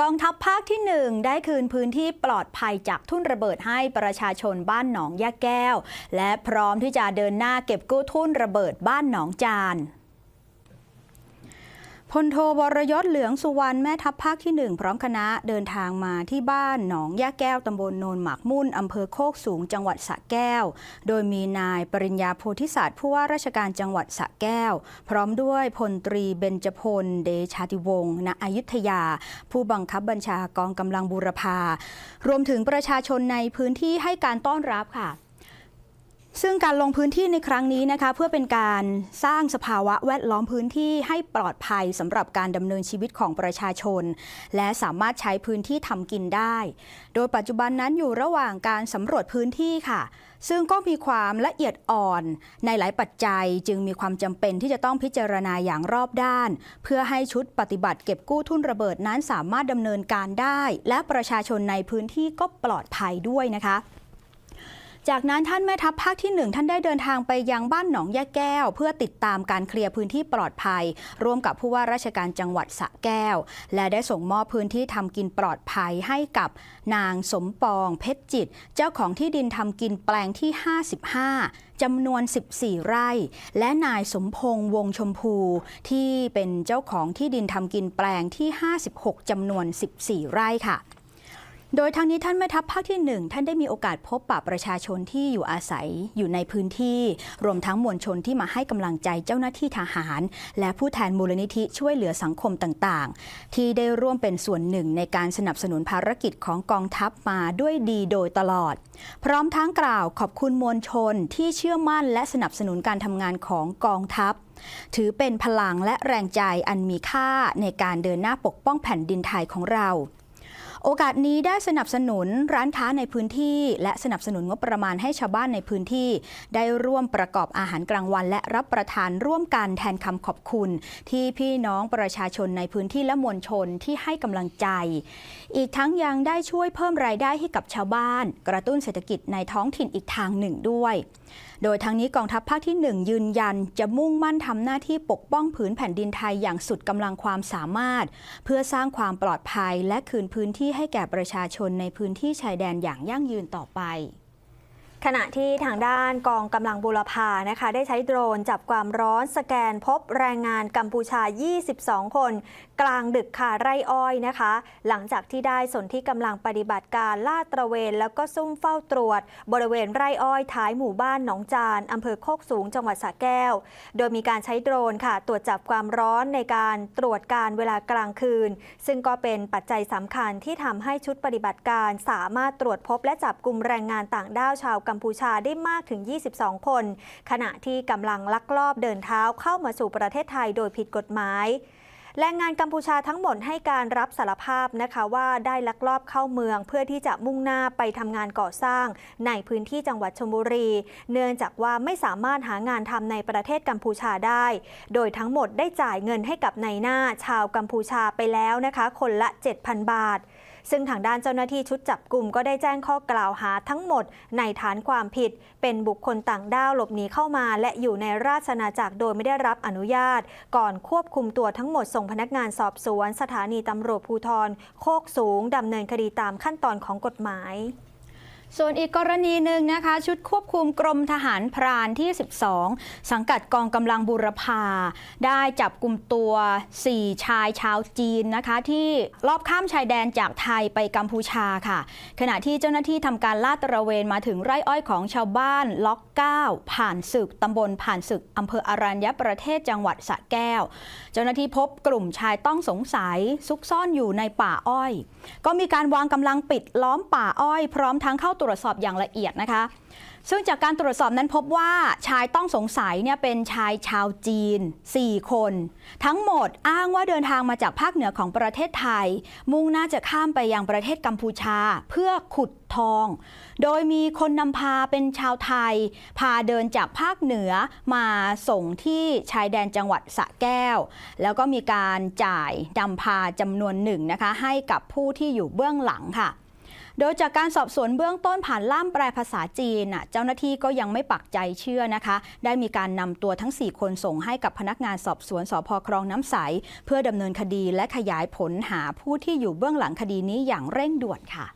กองทัพภาคที่ 1 ได้คืนพื้นที่ปลอดภัยจากทุ่นระเบิดให้ประชาชนบ้านหนองยะแก้ว และพร้อมที่จะเดินหน้าเก็บกู้ทุ่นระเบิดบ้านหนองจาน พลโทวรยศเหลืองสุวรรณแม่ทัพภาคที่ 1 พร้อมคณะเดินทางมาที่บ้านหนองยะแก้วตำบลโนนหมากมุ่นอำเภอโคกสูงจังหวัดสระแก้ว โดยมีนายปริญญาโพธิศาสตว์ผู้ว่าราชการจังหวัดสระแก้ว พร้อมด้วยพลตรีเบญจพล เดชาติวงศ์ณอยุธยา ผู้บังคับบัญชากองกำลังบูรพา รวมถึงประชาชนในพื้นที่ให้การต้อนรับค่ะ ซึ่งการลงพื้นที่ในครั้งนี้นะคะ เพื่อเป็นการสร้างสภาวะแวดล้อมพื้นที่ให้ปลอดภัยสำหรับการดำเนินชีวิตของประชาชน และสามารถใช้พื้นที่ทำกินได้ โดยปัจจุบันนั้นอยู่ระหว่างการสำรวจพื้นที่ค่ะ ซึ่งก็มีความละเอียดอ่อนในหลายปัจจัยจึงมีความจำเป็นที่จะต้องพิจารณาอย่างรอบด้าน เพื่อให้ชุดปฏิบัติเก็บกู้ทุ่นระเบิดนั้นสามารถดำเนินการได้ และประชาชนในพื้นที่ก็ปลอดภัยด้วยนะคะ จากนั้นท่านแม่ทัพภาคที่ 1 ท่านได้เดินทางไปยังบ้านหนองยะแก้ว เพื่อติดตามการเคลียร์พื้นที่ปลอดภัย ร่วมกับผู้ว่าราชการจังหวัดสระแก้ว และได้ส่งมอบพื้นที่ทำกินปลอดภัยให้กับนางสมปองเพชรจิต เจ้าของที่ดินทำกินแปลงที่ 55จำนวน 14 ไร่ และนายสมพงษ์วงชมพู ที่เป็นเจ้าของที่ดินทำกินแปลงที่ 56จำนวน 14 ไร่ค่ะ โดยทางนี้ท่านแม่ทัพภาคที่หนึ่งท่านได้มีโอกาสพบปะประชาชนที่อยู่อาศัยอยู่ในพื้นที่ รวมทั้งมวลชนที่มาให้กำลังใจเจ้าหน้าที่ทหาร และผู้แทนมูลนิธิช่วยเหลือสังคมต่างๆ ที่ได้ร่วมเป็นส่วนหนึ่งในการสนับสนุนภารกิจของกองทัพมาด้วยดีโดยตลอด พร้อมทั้งกล่าวขอบคุณมวลชนที่เชื่อมั่น และสนับสนุนการทำงานของกองทัพถือเป็นพลังและแรงใจอันมีค่าในการเดินหน้าปกป้องแผ่นดินไทยของเรา โอกาสนี้ได้สนับสนุนร้านค้าในพื้นที่ และสนับสนุนงบประมาณให้ชาวบ้านในพื้นที่ ได้ร่วมประกอบอาหารกลางวัน และรับประทานร่วมกันแทนคำขอบคุณ ที่พี่น้องประชาชนในพื้นที่และมวลชนที่ให้กำลังใจ อีกทั้งยังได้ช่วยเพิ่มรายได้ให้กับชาวบ้าน กระตุ้นเศรษฐกิจในท้องถิ่นอีกทางหนึ่งด้วย โดยทั้งนี้กองทัพภาคที่ 1 ยืนยัน จะมุ่งมั่นทำหน้าที่ปกป้องผืนแผ่นดินไทยอย่างสุดกำลังความสามารถ เพื่อสร้างความปลอดภัยและคืนพื้นที่ให้แก่ประชาชนในพื้นที่ชายแดนอย่างยั่งยืนต่อไป ขณะที่ทางด้านกองกำลังบุรพานะคะ ได้ใช้โดรนจับความร้อนสแกนพบแรงงานกัมพูชา 22 คน กลางดึกค่ะไร่อ้อยนะคะ หลังจากที่ได้สนที่กำลังปฏิบัติการลาดตระเวน แล้วก็ซุ่มเฝ้าตรวจ บริเวณไร่อ้อยท้ายหมู่บ้านหนองจานอำเภอโคกสูงจังหวัดสระแก้ว โดยมีการใช้โดรนค่ะ ตรวจจับความร้อนในการตรวจการเวลากลางคืน ซึ่งก็เป็นปัจจัยสำคัญที่ทำให้ชุดปฏิบัติการ สามารถตรวจพบและจับกลุ่มแรงงานต่างด้าวชาวกัมพูชาได้มากถึง 22 คน ขณะที่กำลังลักลอบเดินเท้าเข้ามาสู่ประเทศไทยโดยผิดกฎหมายแรงงานกัมพูชาทั้งหมดให้การรับสารภาพนะคะว่าได้ลักลอบเข้าเมืองเพื่อที่จะมุ่งหน้าไปทำงานก่อสร้าง ในพื้นที่จังหวัดชลบุรี เนื่องจากว่าไม่สามารถหางานทำในประเทศกัมพูชาได้ โดยทั้งหมดได้จ่ายเงินให้กับนายหน้าชาวกัมพูชาไปแล้วนะคะ คนละ 7,000 บาท ซึ่งทางด้านเจ้าหน้าที่ชุดจับกลุ่มก็ได้แจ้งข้อกล่าวหาทั้งหมดในฐานความผิด เป็นบุคคลต่างด้าวหลบหนีเข้ามา และอยู่ในราชนาณาจักรโดยไม่ได้รับอนุญาต ก่อนควบคุมตัวทั้งหมดส่งพนักงานสอบสวน สถานีตำรวจภูธรโคกสูงดำเนินคดีตามขั้นตอนของกฎหมาย ส่วนอีกกรณีหนึ่งนะคะ ชุดควบคุมกรมทหารพรานที่ 12 สังกัดกองกำลังบูรพา ได้จับกลุ่มตัว 4 ชายชาวจีนนะคะ ที่ลอบข้ามชายแดนจากไทยไปกัมพูชาค่ะ ขณะที่เจ้าหน้าที่ทำการลาดตระเวนมาถึงไร่อ้อยของชาวบ้านล็อก 9 ผ่านศึกตำบลผ่านศึกอำเภออารัญญประเทศจังหวัดสระแก้ว เจ้าหน้าที่พบกลุ่มชายต้องสงสัยซุกซ่อนอยู่ในป่าอ้อย ก็มีการวางกำลังปิดล้อมป่าอ้อย พร้อมทั้งเข้าตรวจสอบอย่างละเอียดนะคะ ซึ่งจากการตรวจสอบนั้นพบว่าชายต้องสงสัยเนี่ยเป็นชายชาวจีน 4 คน ทั้งหมดอ้างว่าเดินทางมาจากภาคเหนือของประเทศไทย มุ่งหน้าจะข้ามไปยังประเทศกัมพูชาเพื่อขุดทอง โดยมีคนนำพาเป็นชาวไทย พาเดินจากภาคเหนือมาส่งที่ชายแดนจังหวัดสะแก้ว แล้วก็มีการจ่ายนำพาจำนวนหนึ่งนะคะ ให้กับผู้ที่อยู่เบื้องหลังค่ะ โดยจากการสอบสวนเบื้องต้นผ่านล่ามแปลภาษาจีนน่ะเจ้าหน้าที่ก็ยังไม่ปักใจเชื่อนะคะ ได้มีการนำตัวทั้ง 4 คนส่งให้กับพนักงานสอบสวนสพครองน้ำใส เพื่อดำเนินคดีและขยายผลหาผู้ที่อยู่เบื้องหลังคดีนี้อย่างเร่งด่วนค่ะ